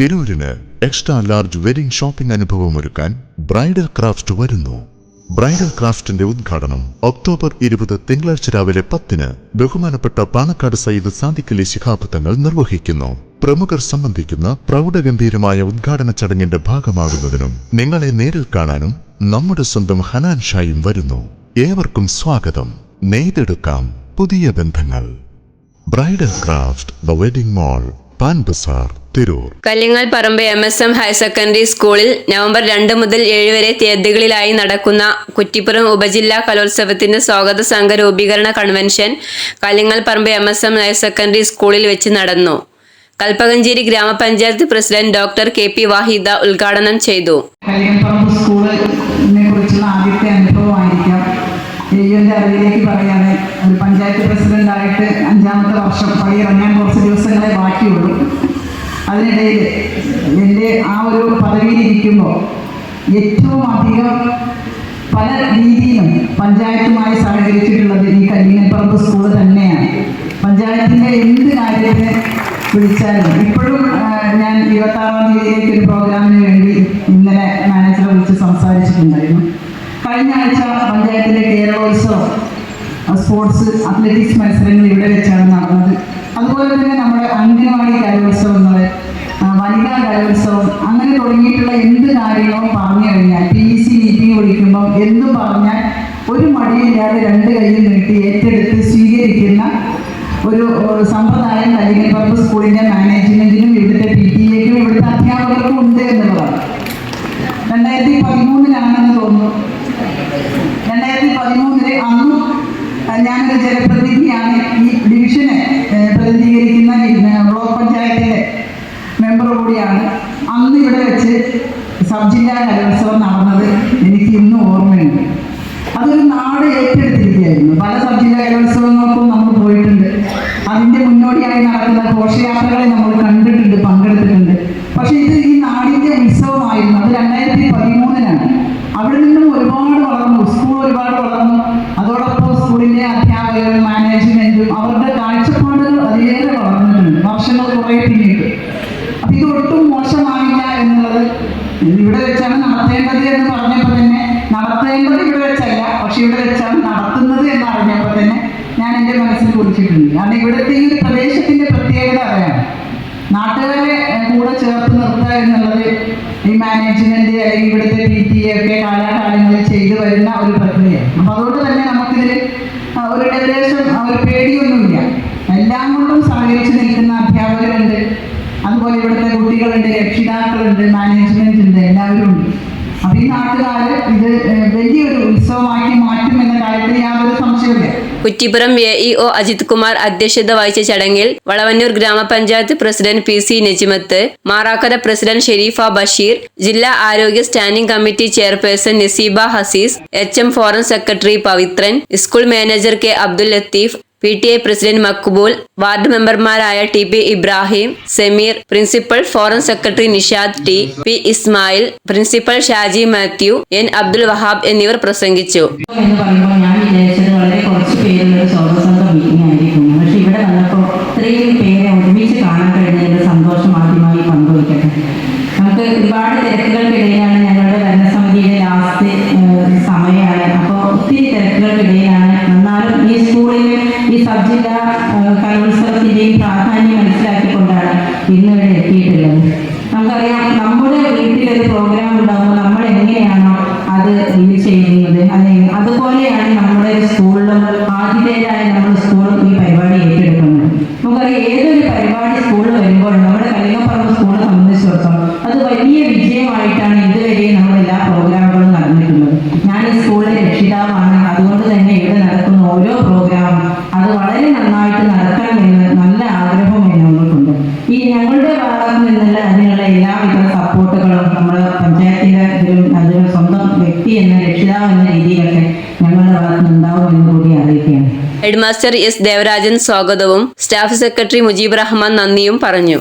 തിരൂരിന് extra large wedding shopping അനുഭവം ഒരുക്കാൻ bridal craft വരുന്നു. ബ്രൈഡൽ ക്രാഫ്റ്റിന്റെ ഉദ്ഘാടനം ഒക്ടോബർ ഇരുപത് തിങ്കളാഴ്ച രാവിലെ പത്തിന് ബഹുമാനപ്പെട്ട പാണക്കാട് സയ്യിദ് സാദിഖലി ശിഹാബ് തങ്ങൾ നിർവഹിക്കുന്നു. പ്രമുഖർ സംബന്ധിക്കുന്ന പ്രൗഢഗംഭീരമായ ഉദ്ഘാടന ചടങ്ങിന്റെ ഭാഗമാകുന്നതിനും നിങ്ങളെ നേരിൽ കാണാനും നമ്മുടെ സ്വന്തം ഹനാൻ ഷായും വരുന്നു. ഏവർക്കും സ്വാഗതം. നെയ്തെടുക്കാം. പുതിയ ബന്ധങ്ങൾ. Bridal craft the wedding mall Pan Bazaar Tirur. Kallingal Parambu M S M higher secondary സ്കൂളിൽ നവംബർ രണ്ട് മുതൽ ഏഴ് വരെ തീയതികളിലായി നടക്കുന്ന കുറ്റിപ്പുറം ഉപജില്ലാ കലോത്സവത്തിന്റെ സ്വാഗത സംഘ രൂപീകരണ convention Kallingal Paramba M S M higher secondary സ്കൂളിൽ വെച്ച് നടന്നു. കൽപ്പകഞ്ചേരി ഗ്രാമപഞ്ചായത്ത് president doctor K P Vahida ഉദ്ഘാടനം ചെയ്തു. ആദ്യത്തെ അനുഭവമായിരിക്കാം. അറിവിലേക്ക് പറയുകയാണ്. ഒരു പഞ്ചായത്ത് പ്രസിഡന്റായിട്ട് അതിനിടയിൽ എന്റെ ആ ഒരു പദവിയിലിരിക്കുമ്പോൾ ഏറ്റവും അധികം പല രീതിയിലും പഞ്ചായത്തുമായി സഹകരിച്ചിട്ടുള്ളത് ഈ കല്ലിങ്ങൽപ്പറമ്പ് സ്കൂൾ തന്നെയാണ്. പഞ്ചായത്തിന്റെ എന്ത് കാര്യത്തിന് വിളിച്ചാലും ഇപ്പോഴും ഞാൻ ഇരുപത്താറാം തീയതിയിലേക്ക് ഒരു പ്രോഗ്രാമിന് വേണ്ടി ഇന്നലെ മാനേജറെ വിളിച്ച് സംസാരിച്ചിട്ടുണ്ടായിരുന്നു. കഴിഞ്ഞ ആഴ്ച പഞ്ചായത്തിന്റെ കേരളോത്സവം സ്പോർട്സ് അത്ലറ്റിക്സ് മത്സരങ്ങൾ ഇവിടെ വെച്ചാണ് നടന്നത്. അതുപോലെ തന്നെ നമ്മുടെ അംഗനവാടി കലോത്സവങ്ങൾ കലോത്സവം അങ്ങനെ തുടങ്ങിയിട്ടുള്ള എന്ത് കാര്യങ്ങളും പറഞ്ഞു കഴിഞ്ഞാൽ പി സി മീറ്റിംഗ് വിളിക്കുമ്പോൾ എന്ത് പറഞ്ഞാൽ ഒരു മടിയില്ലാതെ രണ്ട് കൈയും നീട്ടി ഏറ്റെടുത്ത് സ്വീകരിക്കുന്ന ഒരു സമ്പ്രദായം സമ്പ്രദായം പറഞ്ഞ സ്കൂളിന്റെ മാനേജ്മെന്റിനും ഇവിടുത്തെ പി ടി എക്കും ഇവിടുത്തെ അധ്യാപകർക്കും ഉണ്ട് എന്നുള്ളതാണ്. രണ്ടായിരത്തി പതിമൂന്നിലാണെന്ന് തോന്നുന്നു. രണ്ടായിരത്തി പതിമൂന്നിൽ അന്നും ഞാനൊരു ജനപ്രതിനിധിയാണ് ഈ ഡിവിഷനെ പ്രതിനിധീകരിക്കുന്ന ബ്ലോക്ക് പഞ്ചായത്തിലെ കൂടിയാണ് അന്ന് ഇവിടെ വെച്ച് സബ് ജില്ലാ കലോത്സവം നടന്നത് എനിക്ക് ഇന്നും ഓർമ്മയുണ്ട്. അതൊരു നാട് ഏറ്റെടുത്തിരിക്കുകയായിരുന്നു. പല സബ് ജില്ലാ കലോത്സവങ്ങൾക്കും നമ്മൾ പോയിട്ടുണ്ട്. അതിന്റെ മുന്നോടിയായി നടക്കുന്ന ഘോഷയാത്രകളെ നമ്മൾ കണ്ടിട്ടുണ്ട് പങ്കെടുത്തിട്ടുണ്ട്. പക്ഷെ ഇത് ഈ നാടിന്റെ ഉത്സവമായിരുന്നു. അത് രണ്ടായിരത്തി പതിമൂന്നിലാണ്. അവിടെ നിന്നും ഒരുപാട് വളർന്നു. സ്കൂൾ ഒരുപാട് വളർന്നു. അതോടൊപ്പം സ്കൂളിന്റെ അധ്യാപകരും മാനേജ്മെന്റും അവരുടെ കാഴ്ചപ്പാടുകൾ ഇവിടെ വെച്ചാണ് നടത്തേണ്ടത് എന്ന് പറഞ്ഞപ്പോൾ തന്നെ നടത്തേണ്ടത് ഇവിടെ വെച്ചല്ല പക്ഷെ ഇവിടെ വെച്ചാണ് നടത്തുന്നത് എന്ന് അറിഞ്ഞപ്പോൾ തന്നെ ഞാൻ എന്റെ മനസ്സിൽ കുറിച്ചിട്ടുണ്ട്. കാരണം ഇവിടുത്തെ ഈ പ്രദേശത്തിന്റെ പ്രത്യേകത അറിയാം നാട്ടുകാരെ കൂടെ ചേർത്ത് നിർത്തുക എന്നുള്ളത് ഈ മാനേജ്മെന്റ് അല്ലെങ്കിൽ ഇവിടുത്തെ പി ടി എ ഒക്കെ കാലാകാലങ്ങളിൽ ചെയ്തു വരുന്ന ഒരു പ്രക്രിയയാണ്. അപ്പൊ അതുകൊണ്ട് തന്നെ നമുക്കിതിൽ ഒരു ഏകദേശം ഒരു പേടിയൊന്നുമില്ല. എല്ലാം കൊണ്ടും സഹകരിച്ച് നിൽക്കുന്ന അധ്യാപകരുണ്ട്. അതുപോലെ ഇവിടുത്തെ കുട്ടികളുണ്ട് രക്ഷിതാക്കളുണ്ട് management Kuttippuram A E O Ajith Kumar അധ്യക്ഷത വഹിച്ച ചടങ്ങിൽ വളവന്നൂർ ഗ്രാമപഞ്ചായത്ത് president P C Najimath Marakkara president Sherifa Basheer ജില്ലാ ആരോഗ്യ standing committee chairperson Naseeba Hasees H M forum secretary Pavithran school manager K Abdul Latheef P T I president Maqbool ward മെമ്പർമാരായ T P Ibrahim Sameer principal forum secretary Nishad T P Ismail principal Shaji Mathew N Abdul Wahab എന്നിവർ പ്രസംഗിച്ചു. നമുക്ക് ഒരുപാട് തിരക്കുകൾക്കിടയിലാണ് ഞങ്ങളുടെ ഭരണസമിതിയുടെ last സമയമാണ്. അപ്പോൾ ഒത്തിരി തിരക്കുകൾക്കിടയിലാണ് സബ് ജില്ലാ കലോത്സവത്തിന്റെയും പ്രാധാന്യം മനസ്സിലാക്കിക്കൊണ്ടാണ് ഇന്ന് ഇവിടെ എത്തിയിട്ടുള്ളത്. നമുക്കറിയാം നമ്മുടെ വീട്ടിലൊരു പ്രോഗ്രാം ഉണ്ടാകുമ്പോൾ നമ്മൾ എങ്ങനെയാണോ അത് ചെയ്യുന്നത്. അതെ അതുപോലെയാണ് നമ്മുടെ സ്കൂളിലും ഞങ്ങളുടെ ഭാഗത്ത് നിന്നല്ല അതിനുള്ള എല്ലാവിധ സപ്പോർട്ടുകളും നമ്മുടെ പഞ്ചായത്തിലെ ഒരു അതിലും സ്വന്തം വ്യക്തി എന്ന രക്ഷിതാവ് എന്ന രീതിയിലൊക്കെ ഞങ്ങളുടെ ഭാഗത്ത് നിന്നുണ്ടാവും ഉണ്ടാവുമെന്ന് കൂടി അറിയിക്കുകയാണ്. ഹെഡ്മാസ്റ്റർ എസ് ദേവരാജൻ സ്വാഗതവും സ്റ്റാഫ് സെക്രട്ടറി മുജീബ് റഹ്മാൻ നന്ദിയും പറഞ്ഞു.